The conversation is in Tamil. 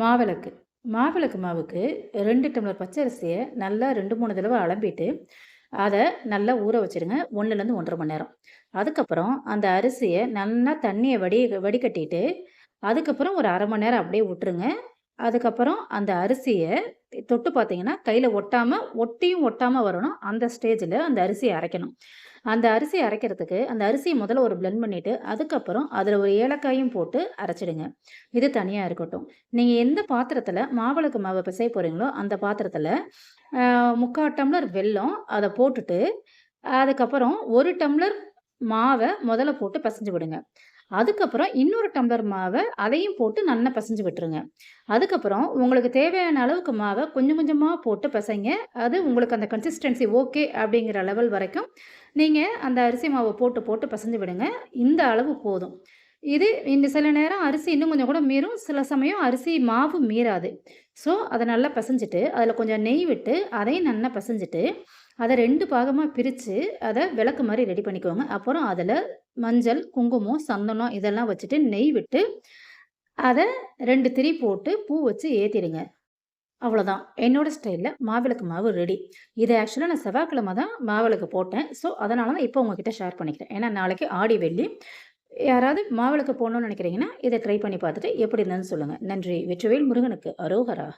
மாவிளக்கு. மாவிளக்கு மாவுக்கு ரெண்டு டம்ளர் பச்சை அரிசியை நல்லா ரெண்டு மூணு தடவை அலம்பிட்டு அதை நல்லா ஊற வச்சுருங்க. ஒன்றுலேருந்து ஒன்றரை மணி நேரம். அதுக்கப்புறம் அந்த அரிசியை நல்லா தண்ணியை வடி வடிகட்டிட்டு அதுக்கப்புறம் ஒரு அரை மணி நேரம் அப்படியே விட்டுருங்க. அதுக்கப்புறம் அந்த அரிசியை தொட்டு பார்த்தீங்கன்னா கையில் ஒட்டாமல் ஒட்டியும் ஒட்டாமல் வரணும். அந்த ஸ்டேஜில் அந்த அரிசியை அரைக்கணும். அந்த அரிசியை அரைக்கிறதுக்கு அந்த அரிசியை முதல்ல ஒரு பிளெண்ட் பண்ணிவிட்டு அதுக்கப்புறம் அதில் ஒரு ஏலக்காயும் போட்டு அரைச்சிடுங்க. இது தனியாக இருக்கட்டும். நீங்கள் எந்த பாத்திரத்தில் மாவிளக்கு மாவை பிசைய போகிறீங்களோ அந்த பாத்திரத்தில் முக்கால் டம்ளர் வெல்லம் அதை போட்டுட்டு அதுக்கப்புறம் ஒரு டம்ளர் மாவை முதல்ல போட்டு பிசைஞ்சு விடுங்க. அதுக்கப்புறம் இன்னொரு டம்ளர் மாவை அதையும் போட்டு நல்லா பிசைஞ்சு விட்டுருங்க. அதுக்கப்புறம் உங்களுக்கு தேவையான அளவுக்கு மாவை கொஞ்சம் கொஞ்சமாக போட்டு பிசைங்க. அது உங்களுக்கு அந்த கன்சிஸ்டன்சி ஓகே அப்படிங்கிற லெவல் வரைக்கும் நீங்கள் அந்த அரிசி மாவை போட்டு போட்டு பிசைஞ்சு விடுங்க. இந்த அளவு போதும். இது இந்த சில நேரம் அரிசி இன்னும் கொஞ்சம் கூட மீறும். சில சமயம் அரிசி மாவு மீறாது. ஸோ அதை நல்லா பிசைஞ்சிட்டு அதில் கொஞ்சம் நெய் விட்டு அதையும் நல்லா பிசைஞ்சிட்டு அதை ரெண்டு பாகமாக பிரித்து அதை விளக்கு மாதிரி ரெடி பண்ணிக்கோங்க. அப்புறம் அதில் மஞ்சள் குங்குமம் சந்தனம் இதெல்லாம் வச்சுட்டு நெய் விட்டு அதை ரெண்டு திரி போட்டு பூ வச்சு ஏற்றிடுங்க அவ்வளோதான் என்னோடய ஸ்டைலில் மாவிளக்கு மாவு ரெடி இது ஆக்சுவலாக நான் செவ்வாய்க்கிழமை தான் மாவிளக்கு போட்டேன். ஸோ அதனால தான் இப்போ உங்ககிட்ட ஷேர் பண்ணிக்கிறேன். ஏன்னா நாளைக்கு ஆடி வெள்ளி. யாராவது மாவிளக்கு போகணுன்னு நினைக்கிறீங்கன்னா இதை ட்ரை பண்ணி பார்த்துட்டு எப்படி இருந்ததுன்னு சொல்லுங்கள் நன்றி. வெற்றிவேல் முருகனுக்கு அரோகரா.